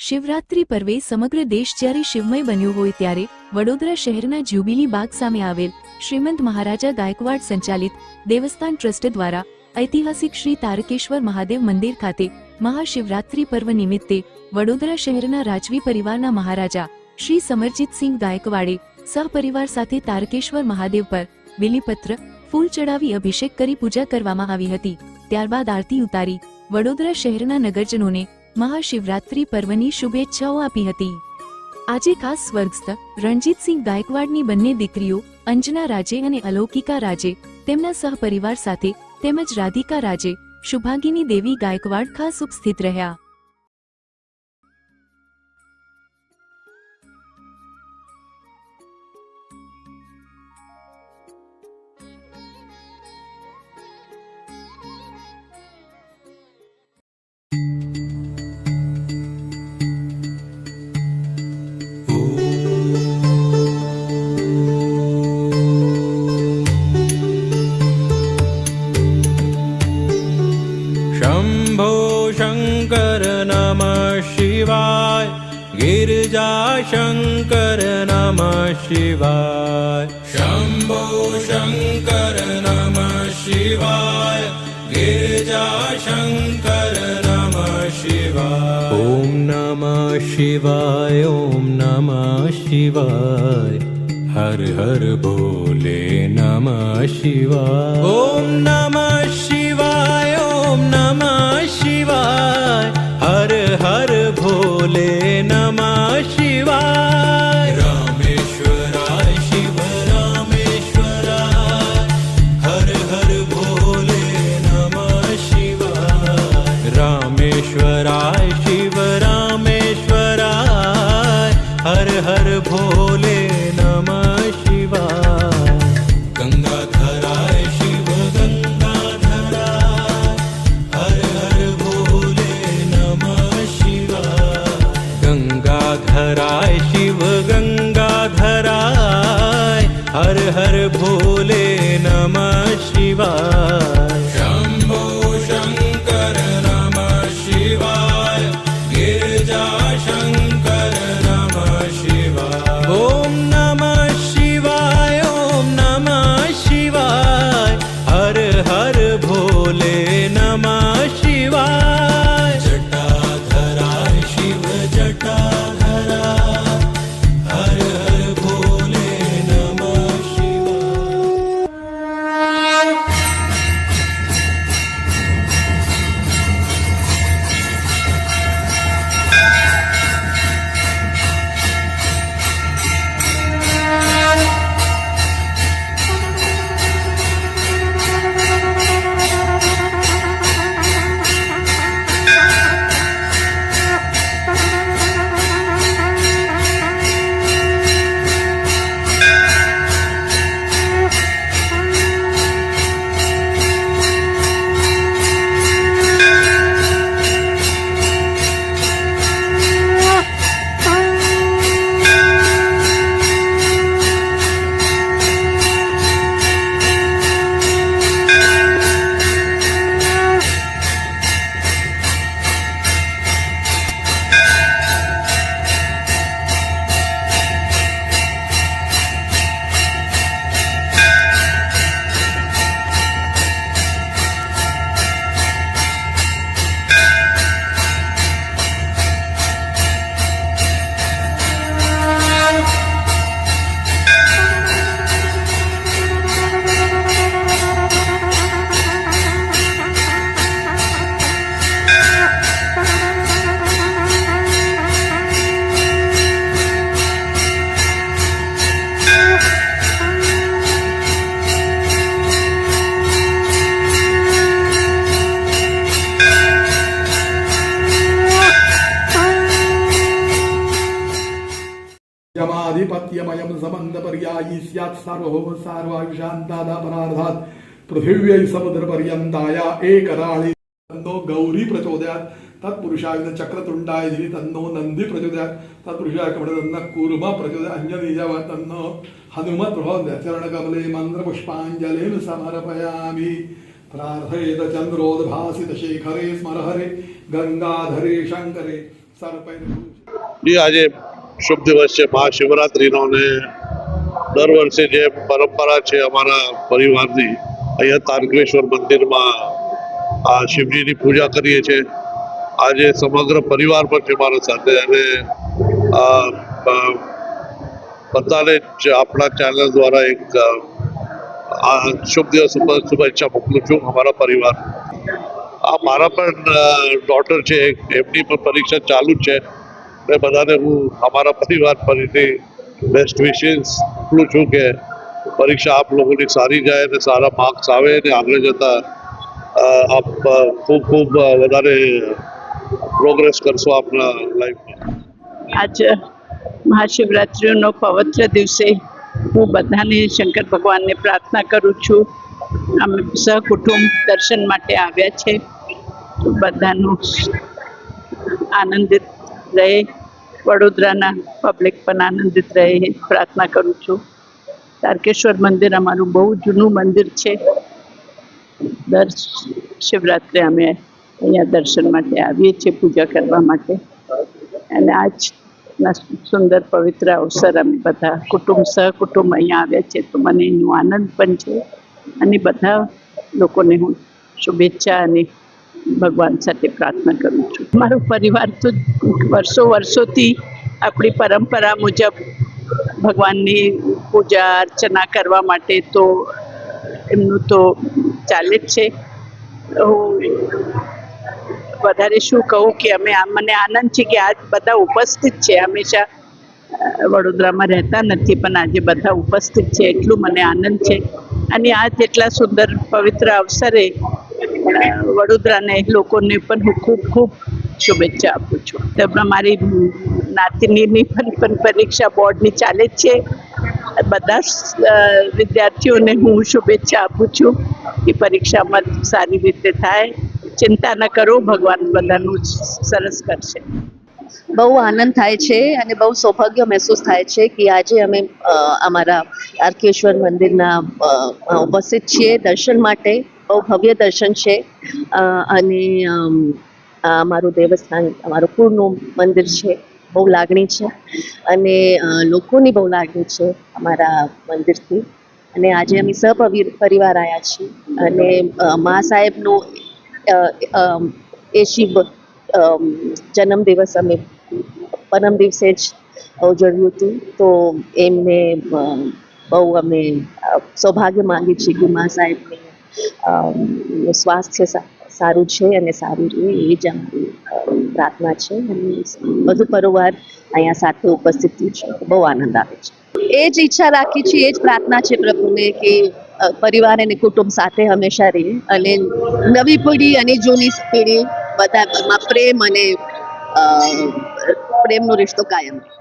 શિવરાત્રી પર્વે સમગ્ર દેશ જ્યારે શિવમય બન્યો હોય ત્યારે વડોદરા શહેરના જ્યુબિલી બાગ સામે આવેલ શ્રીમંત મહારાજા ગાયકવાડ સંચાલિત દેવસ્થાન ટ્રસ્ટ દ્વારા ઐતિહાસિક શ્રી તારકેશ્વર મહાદેવ મંદિર ખાતે મહાશિવરાત્રી પર્વ નિમિત્તે વડોદરા શહેરના રાજવી પરિવારના મહારાજા શ્રી સમરજીતસિંહ ગાયકવાડે સહપરિવાર સાથે તારકેશ્વર મહાદેવ પર બિલીપત્ર ફૂલ ચડાવી અભિષેક કરી પૂજા કરવામાં આવી હતી. ત્યારબાદ આરતી ઉતારી વડોદરા શહેરના નગરજનોને મહાશિવરાત્રી પર્વની શુભેચ્છાઓ આપી હતી. આજે ખાસ સ્વર્ગસ્થ રણજીતસિંહ ગાયકવાડની બંને દીકરીઓ, અંજના રાજે અને અલૌકિકા રાજે, તેમના સહપરિવાર સાથે તેમજ રાધિકા રાજે, શુભાંગીની દેવી ગાયકવાડ ખાસ ઉપસ્થિત રહ્યા. गिरिजाशङ्कर नमः शिवाय। शम्भो शङ्कर नमः शिवाय। गिरिजाशङ्कर नमः शिवाय। ॐ नमः शिवाय ॐ नमः शिवाय। हर हर भोले नमः शिवाय। ॐ नमः शिवाय ॐ नमः शिवाय। हर हर भोले नमः ಶಿವಾ भोले नमः शिवाय यमाधिपत्यमयं समन्तपर्यायी स्यात् सार्वभौम सार्वायुषान्तादापरार्धात् पृथिव्यै समुद्रपर्यन्ताय एकराळी तन्नो गौरी प्रचोदयात् तत्पुरुषाय चक्रतुण्डाय धीरि तन्नो नन्दी प्रचोदयात् तत्पुरुषाय कमलतन्नः कूर्म प्रचोदयात् अन्यदीजव तन्नो हनुमत् प्रचोदयात् चरणकमले मन्त्रपुष्पाञ्जलिं समर्पयामि प्रार्थयेत चन्द्रोद्भासित शेखरे स्मरहरे गङ्गाधरे शङ्करे સર પહેરેલું છે જી આજે શુભ દિવસ છે, મહાશિવરાત્રિનો ને દર વર્ષે જે પરંપરા છે અમારા પરિવારની, અહીંયા તારકેશ્વર મંદિરમાં આ શિવજીની પૂજા કરીએ છીએ આજે સમગ્ર પરિવાર પણ છે મારા સાથે અને બધાને જ આપણા ચેનલ દ્વારા એક આ શુભ દિવસ ઉપર શુભેચ્છા મોકલું છું અમારા પરિવાર. આ મારા પણ ડોટર છે, એમની પણ પરીક્ષા ચાલુ જ છે. મેં બધાને હું અમારા પરિવાર ફરીથી બેસ્ટ વિશેસ એટલું છું કે પરીક્ષા આપ લોકોની સારી જાય અને સારા માર્ક્સ આવે અને આગળ જતાં આપ ખૂબ ખૂબ વધારે પ્રોગ્રેસ કરશો આપના લાઈફમાં આજ મહાશિવરાત્રિનો પવિત્ર દિવસે હું બધાને શંકર ભગવાનને પ્રાર્થના કરું છું. અમે સહકુટુંબ દર્શન માટે આવ્યા છે. બધાનું આનંદિત રહે. વડોદરાના પબ્લિક પણ આનંદિત રહે પ્રાર્થના કરું છું. તારકેશ્વર મંદિર અમારું બહુ જૂનું મંદિર છે. દર શિવરાત્રે અમે અહીંયા દર્શન માટે આવીએ છીએ પૂજા કરવા માટે. અને આજના સુંદર પવિત્ર અવસર અમે બધા કુટુંબ સહકુટુંબ અહીંયા આવ્યા છે તો મને એનો આનંદ પણ છે. અને બધા લોકોને હું શુભેચ્છા અને ભગવાન સાથે પ્રાર્થના કરું છું. મારો પરિવાર તો વર્ષો વર્ષોથી આપણી પરંપરા મુજબ ભગવાનની પૂજા અર્ચના કરવા માટે તો એમનું તો ચાલે જ છે. હું વધારે શું કહું કે અમે મને આનંદ છે કે આજ બધા ઉપસ્થિત છે. હંમેશા વડોદરામાં રહેતા નથી પણ આજે બધા ઉપસ્થિત છે. એટલું મને આનંદ છે. અને આ જેટલા સુંદર પવિત્ર અવસરે વડોદરાને લોકોને પણ હું ખૂબ ખૂબ શુભેચ્છા આપું છું. તેમાં મારી નાતિનીની પણ પરીક્ષા બોર્ડની ચાલે જ છે. બધા વિદ્યાર્થીઓને હું શુભેચ્છા આપું છું કે પરીક્ષામાં સારી રીતે થાય. ચિંતા ન કરો, ભગવાન બધાનું સરસ કરશે. બહુ આનંદ થાય છે અને બહુ સૌભાગ્ય મહેસૂસ થાય છે કે આજે અમે અમારા આર્કેશ્વર મંદિરના ઉપસ્થિત છીએ દર્શન માટે. બહુ ભવ્ય દર્શન છે. અને આ અમારું દેવસ્થાન, અમારું કુળનું મંદિર છે. બહુ લાગણી છે. અને લોકોની બહુ લાગણી છે અમારા મંદિરથી. અને આજે અમે સહપરિ પરિવાર આવ્યા છીએ. અને મા સાહેબનું એ શિવ જન્મ દિવસ અમે પરમ દિવસે જ ઉજવ્યું હતું. તો એમને બહુ અમે સૌભાગ્ય માંગીએ છીએ કે મા સાહેબને સ્વાસ્થ્ય સારું છે અને સારું રહે એ જ અમારી પ્રાર્થના છે. અને બધું પરિવાર અહીંયા સાથે ઉપસ્થિત થયું છે. બહુ આનંદ આવે છે. એ જ ઈચ્છા રાખી છે, એ જ પ્રાર્થના છે પ્રભુને કે પરિવાર અને કુટુંબ સાથે હંમેશા રહે અને નવી પેઢી અને જૂની પેઢી બધામાં પ્રેમ અને પ્રેમનો રિશ્તો કાયમ રહે.